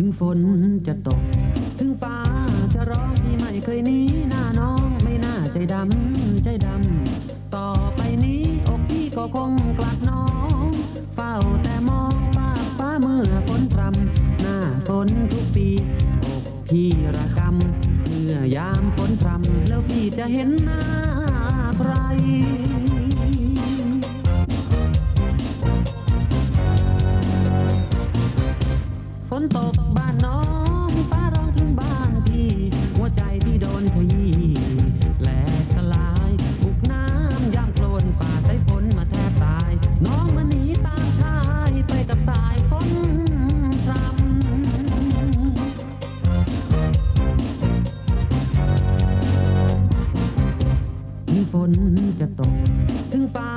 ถึงฝนจะตก ถึงฟ้าจะร้องพี่ไม่เคยหนีหน้าน้องไม่น่าใจดำใจดำ ต่อไปนี้อกพี่ก็คงกลัดน้อง เฝ้าแต่มองฟ้าฟ้าเมื่อฝนพรำหน้าฝนทุกปีอกพี่ระกำเมื่อยามฝนพรำแล้วพี่จะเห็นหน้า ฝนตกบ้านน้องฟ้าร้องถึงบ้านพี่ หัวใจพี่โดนขยี้แหลกสลายถูกน้ำย่างโคลนป่าใช้ฝนมาแทบตาย น้องมาหนีตามชายไปกับสายฝนพรำฝนจะตกถึงป่า